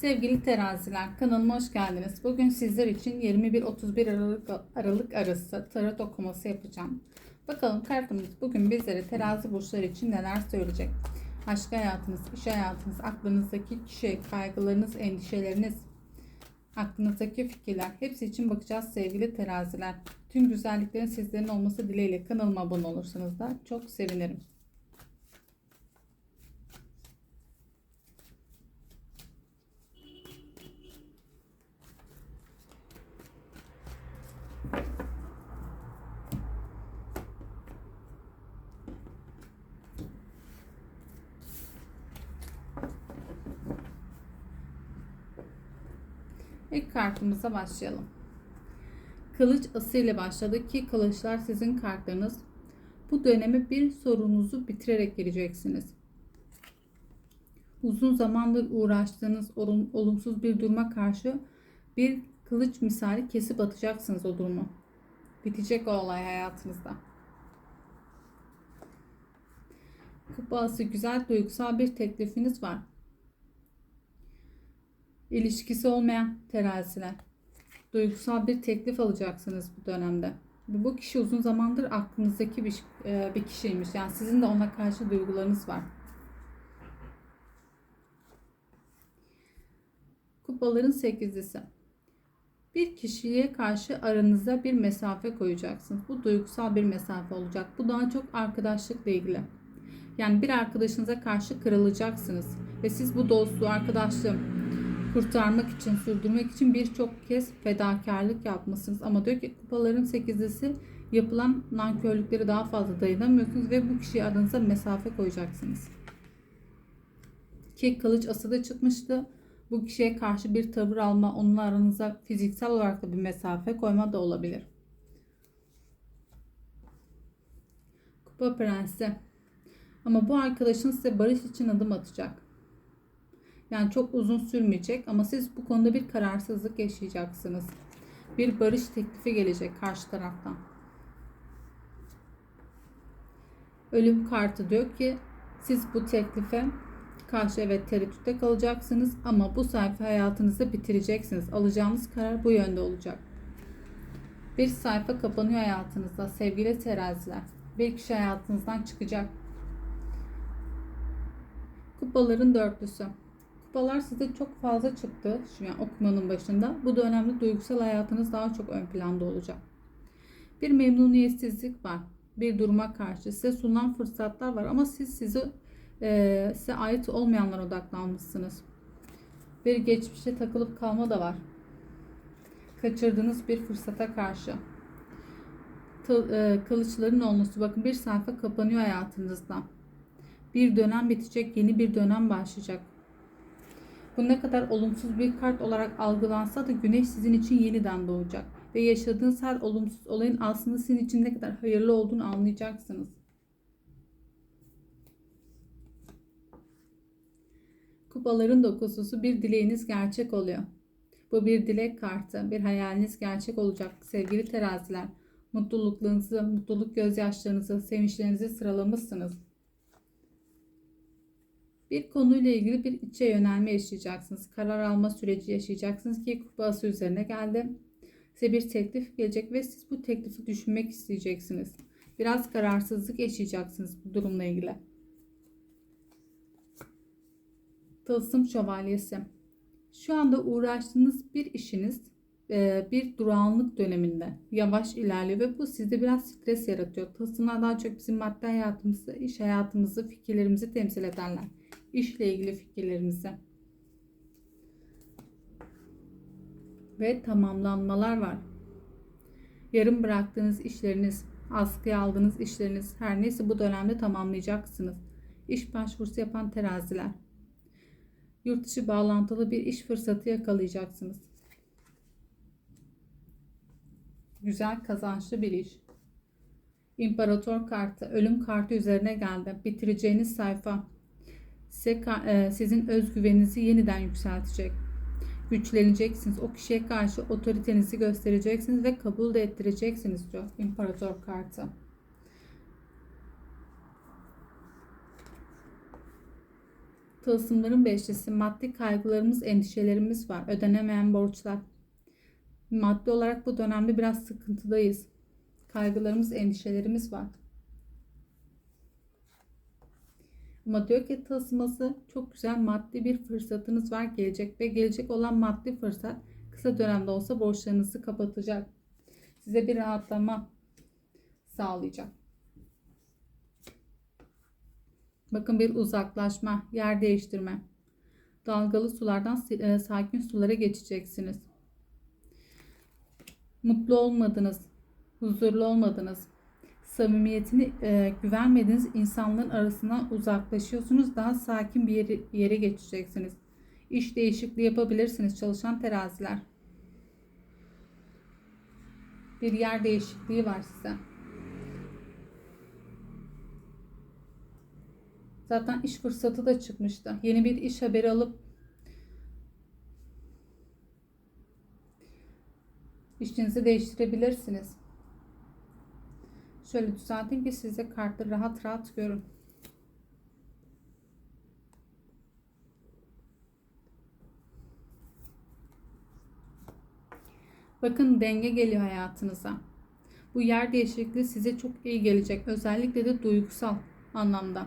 Sevgili teraziler kanalıma hoş geldiniz. Bugün sizler için 21-31 Aralık, Aralık arası tarot okuması yapacağım. Bakalım kartımız bugün bizlere terazi burçları için neler söyleyecek. Aşk hayatınız, iş hayatınız, aklınızdaki kişi, kaygılarınız, endişeleriniz, aklınızdaki fikirler hepsi için bakacağız sevgili teraziler. Tüm güzelliklerin sizlerin olması dileğiyle kanalıma abone olursanız da çok sevinirim. İlk kartımıza başlayalım. Kılıç ası ile başladı ki kılıçlar sizin kartlarınız. Bu döneme bir sorununuzu bitirerek gireceksiniz. Uzun zamandır uğraştığınız olum- olumsuz bir duruma karşı bir kılıç misali kesip atacaksınız o durumu. Bitecek o olay hayatınızda. Kupası güzel duygusal bir teklifiniz var. İlişkisi olmayan teraziler. Duygusal bir teklif alacaksınız bu dönemde. Bu kişi uzun zamandır aklınızdaki bir, e, bir kişiymiş. Yani sizin de ona karşı duygularınız var. Kupaların sekizlisi. Bir kişiye karşı aranıza bir mesafe koyacaksınız. Bu duygusal bir mesafe olacak. Bu daha çok arkadaşlıkla ilgili. Yani bir arkadaşınıza karşı kırılacaksınız. Ve siz bu dostluğu, arkadaşlığı kurtarmak için, sürdürmek için birçok kez fedakarlık yapmışsınız. Ama diyor ki kupaların sekizlisi yapılan nankörlükleri daha fazla dayanamıyorsunuz ve bu kişiye aranıza mesafe koyacaksınız. Ki kılıç ası da çıkmıştı. Bu kişiye karşı bir tavır alma, onunla aranıza fiziksel olarak da bir mesafe koyma da olabilir. Kupa prensi. Ama bu arkadaşın size barış için adım atacak. Yani çok uzun sürmeyecek ama siz bu konuda bir kararsızlık yaşayacaksınız. Bir barış teklifi gelecek karşı taraftan. Ölüm kartı diyor ki siz bu teklife karşı evet tereddütte kalacaksınız ama bu sayfa hayatınızda bitireceksiniz. Alacağınız karar bu yönde olacak. Bir sayfa kapanıyor hayatınızda sevgili teraziler. Bir kişi hayatınızdan çıkacak. Kupaların dörtlüsü. Kupalar size çok fazla çıktı şu an okumanın başında. Bu dönemde duygusal hayatınız daha çok ön planda olacak. Bir memnuniyetsizlik var. Bir duruma karşı size sunulan fırsatlar var ama siz sizi e, size ait olmayanlara odaklanmışsınız. Bir geçmişe takılıp kalma da var. Kaçırdığınız bir fırsata karşı. E, Kılıçların olması bakın bir sayfa kapanıyor hayatınızda. Bir dönem bitecek, yeni bir dönem başlayacak. Bu ne kadar olumsuz bir kart olarak algılansa da güneş sizin için yeniden doğacak. Ve yaşadığınız her olumsuz olayın aslında sizin için ne kadar hayırlı olduğunu anlayacaksınız. Kupaların dokuzusu bir dileğiniz gerçek oluyor. Bu bir dilek kartı, bir hayaliniz gerçek olacak sevgili teraziler. Mutluluklarınızı, mutluluk gözyaşlarınızı, sevinçlerinizi sıralamışsınız. Bir konuyla ilgili bir içe yönelme yaşayacaksınız. Karar alma süreci yaşayacaksınız ki kupası üzerine geldi. Size bir teklif gelecek ve siz bu teklifi düşünmek isteyeceksiniz. Biraz kararsızlık yaşayacaksınız bu durumla ilgili. Tılsım şövalyesi. Şu anda uğraştığınız bir işiniz e, bir durağanlık döneminde yavaş ilerliyor ve bu sizde biraz stres yaratıyor. Tılsımlar daha çok bizim madde hayatımızı, iş hayatımızı, fikirlerimizi temsil ederler. İşle ilgili fikirlerimizi. Ve tamamlanmalar var. Yarım bıraktığınız işleriniz, askıya aldığınız işleriniz her neyse bu dönemde tamamlayacaksınız. İş başvurusu yapan teraziler. Yurt dışı bağlantılı bir iş fırsatı yakalayacaksınız. Güzel kazançlı bir iş. İmparator kartı, ölüm kartı üzerine geldi. Bitireceğiniz sayfa size, e, sizin özgüveninizi yeniden yükseltecek. Güçleneceksiniz. O kişiye karşı otoritenizi göstereceksiniz ve kabul de ettireceksiniz diyor İmparator kartı. Tılsımların beşlisi maddi kaygılarımız, endişelerimiz var. Ödenemeyen borçlar. Maddi olarak bu dönemde biraz sıkıntıdayız. Kaygılarımız, endişelerimiz var. Ki tılsıması çok güzel maddi bir fırsatınız var gelecek ve gelecek olan maddi fırsat kısa dönemde olsa borçlarınızı kapatacak. Size bir rahatlama sağlayacak. Bakın bir uzaklaşma, yer değiştirme. Dalgalı sulardan e, sakin sulara geçeceksiniz. Mutlu olmadınız, huzurlu olmadınız. Samimiyetini e, güvenmediğiniz insanların arasından uzaklaşıyorsunuz. Daha sakin bir yere, yere geçeceksiniz. İş değişikliği yapabilirsiniz çalışan teraziler. Bir yer değişikliği var size. Zaten iş fırsatı da çıkmıştı. Yeni bir iş haberi alıp işinizi değiştirebilirsiniz. Şöyle düzelteyim ki size kartı rahat rahat görün. Bakın denge geliyor hayatınıza. Bu yer değişikliği size çok iyi gelecek. Özellikle de duygusal anlamda.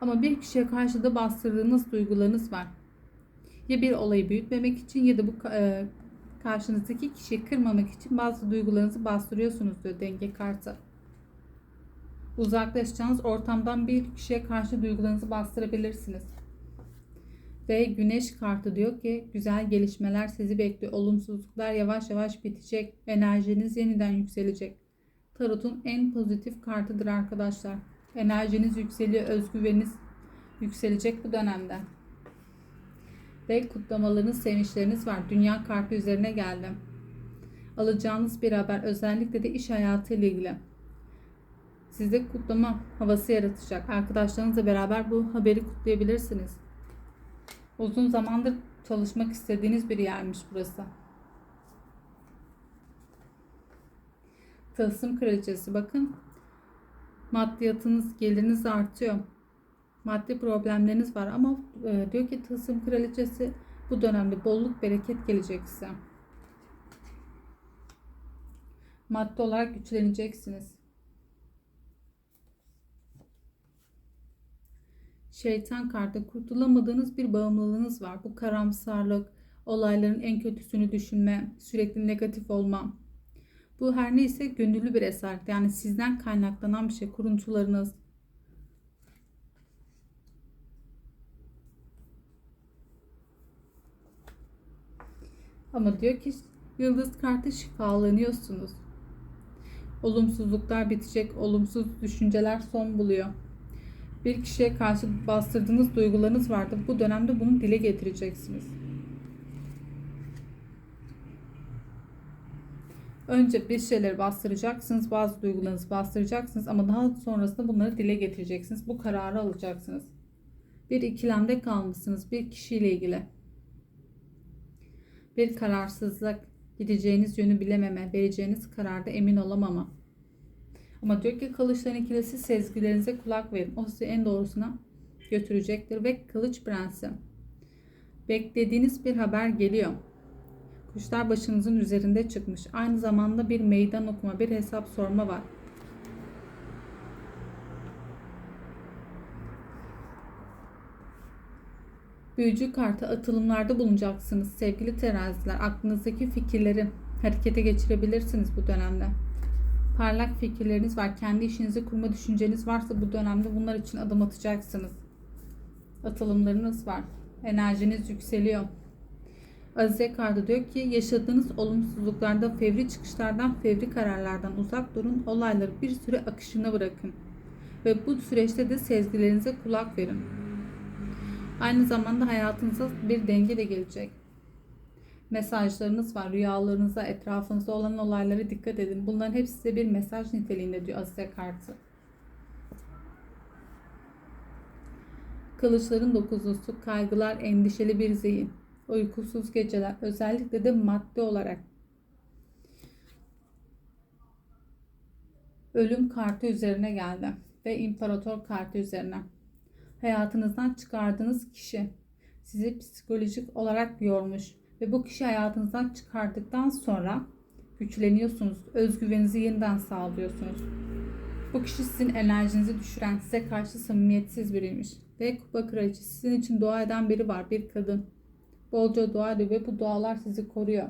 Ama bir kişiye karşı da bastırdığınız duygularınız var. Ya bir olayı büyütmemek için ya da bu e, karşınızdaki kişiyi kırmamak için bazı duygularınızı bastırıyorsunuz diyor denge kartı. Uzaklaşacağınız ortamdan bir kişiye karşı duygularınızı bastırabilirsiniz. Ve güneş kartı diyor ki güzel gelişmeler sizi bekliyor. Olumsuzluklar yavaş yavaş bitecek. Enerjiniz yeniden yükselecek. Tarot'un en pozitif kartıdır arkadaşlar. Enerjiniz yükseliyor, özgüveniniz yükselecek bu dönemde. Ve kutlamalarınız, sevinçleriniz var. Dünya kartı üzerine geldim. Alacağınız bir haber özellikle de iş hayatı ile ilgili. Sizde kutlama havası yaratacak. Arkadaşlarınızla beraber bu haberi kutlayabilirsiniz. Uzun zamandır çalışmak istediğiniz bir yermiş burası. Tılsım kraliçesi bakın. Maddiyatınız, geliriniz artıyor. Maddi problemleriniz var ama e, diyor ki tılsım kraliçesi bu dönemde bolluk bereket gelecek size. Maddi olarak güçleneceksiniz. Şeytan kartı kurtulamadığınız bir bağımlılığınız var. Bu karamsarlık, olayların en kötüsünü düşünme, sürekli negatif olma. Bu her neyse gönüllü bir esaret. Yani sizden kaynaklanan bir şey. Kuruntularınız, Ama diyor ki yıldız kartı şifalanıyorsunuz. Olumsuzluklar bitecek, olumsuz düşünceler son buluyor bir kişiye karşı bastırdığınız duygularınız vardı. Bu dönemde bunu dile getireceksiniz. Önce bir şeyleri bastıracaksınız, bazı duygularınızı bastıracaksınız ama daha sonrasında bunları dile getireceksiniz. Bu kararı alacaksınız. Bir ikilemde kalmışsınız bir kişiyle ilgili. Bir kararsızlık, gideceğiniz yönü bilememe, vereceğiniz kararda emin olamama. Ama diyor ki kılıçların ikilisi sezgilerinize kulak verin. O sizi en doğrusuna götürecektir. Ve kılıç prensi. Beklediğiniz bir haber geliyor. Kuşlar başınızın üzerinde çıkmış. Aynı zamanda bir meydan okuma, bir hesap sorma var. Büyücü kartı atılımlarda bulunacaksınız sevgili teraziler. Aklınızdaki fikirleri harekete geçirebilirsiniz bu dönemde parlak fikirleriniz var. Kendi işinizi kurma düşünceniz varsa bu dönemde bunlar için adım atacaksınız. Atılımlarınız var. Enerjiniz yükseliyor. Azize kartı diyor ki yaşadığınız olumsuzluklarda fevri çıkışlardan fevri kararlardan uzak durun. Olayları bir süre akışına bırakın. Ve bu süreçte de sezgilerinize kulak verin. Aynı zamanda hayatınıza bir denge de gelecek mesajlarınız var. Rüyalarınıza, etrafınızda olan olaylara dikkat edin. Bunların hepsi size bir mesaj niteliğinde diyor Azize kartı. Kılıçların dokuzlusu, kaygılar, endişeli bir zihin, uykusuz geceler, özellikle de maddi olarak. Ölüm kartı üzerine geldi ve imparator kartı üzerine. hayatınızdan çıkardığınız kişi sizi psikolojik olarak yormuş ve bu kişi hayatınızdan çıkardıktan sonra güçleniyorsunuz. Özgüveninizi yeniden sağlıyorsunuz. Bu kişi sizin enerjinizi düşüren, size karşı samimiyetsiz biriymiş. Ve kupa kraliçesi sizin için dua eden biri var, bir kadın. Bolca dua ediyor ve bu dualar sizi koruyor.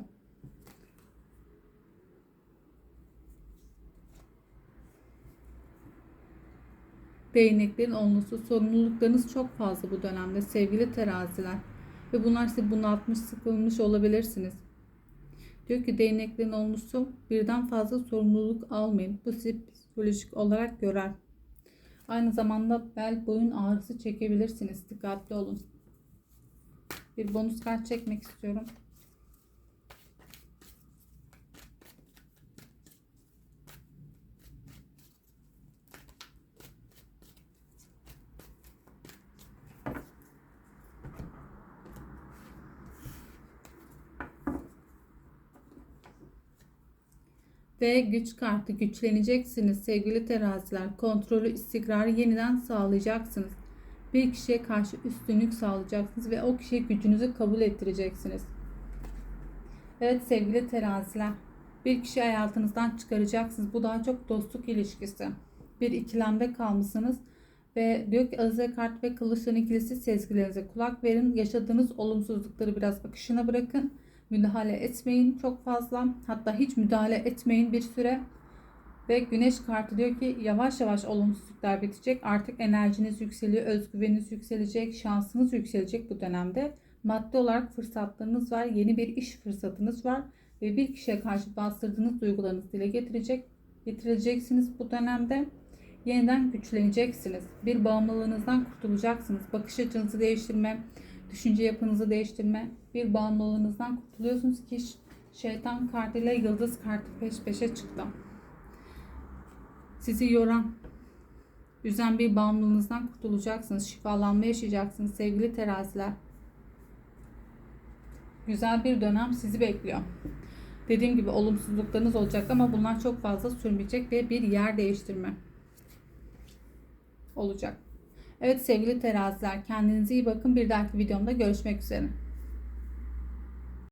Değneklerin olması, sorumluluklarınız çok fazla bu dönemde sevgili teraziler. Ve bunlar sizi bunaltmış, sıkılmış olabilirsiniz. Diyor ki değneklerin olmuşsu birden fazla sorumluluk almayın. Bu sizi psikolojik olarak görer. Aynı zamanda bel boyun ağrısı çekebilirsiniz. Dikkatli olun. Bir bonus kart çekmek istiyorum. Ve güç kartı güçleneceksiniz sevgili teraziler. Kontrolü, istikrarı yeniden sağlayacaksınız. Bir kişiye karşı üstünlük sağlayacaksınız ve o kişiye gücünüzü kabul ettireceksiniz. Evet sevgili teraziler. Bir kişi hayatınızdan çıkaracaksınız. Bu daha çok dostluk ilişkisi. Bir ikilemde kalmışsınız. Ve diyor ki Azize kart ve kılıçların ikilisi sezgilerinize kulak verin. Yaşadığınız olumsuzlukları biraz akışına bırakın müdahale etmeyin çok fazla. Hatta hiç müdahale etmeyin bir süre. Ve güneş kartı diyor ki yavaş yavaş olumsuzluklar bitecek. Artık enerjiniz yükseliyor, özgüveniniz yükselecek, şansınız yükselecek bu dönemde. Maddi olarak fırsatlarınız var, yeni bir iş fırsatınız var ve bir kişiye karşı bastırdığınız duygularınızı dile getirecek, getireceksiniz bu dönemde. Yeniden güçleneceksiniz. Bir bağımlılığınızdan kurtulacaksınız. Bakış açınızı değiştirme, düşünce yapınızı değiştirme, bir bağımlılığınızdan kurtuluyorsunuz ki şeytan kartıyla yıldız kartı peş peşe çıktı. Sizi yoran, üzen bir bağımlılığınızdan kurtulacaksınız. Şifalanma yaşayacaksınız sevgili teraziler. Güzel bir dönem sizi bekliyor. Dediğim gibi olumsuzluklarınız olacak ama bunlar çok fazla sürmeyecek ve bir yer değiştirme olacak. Evet sevgili teraziler kendinize iyi bakın. Bir dahaki videomda görüşmek üzere.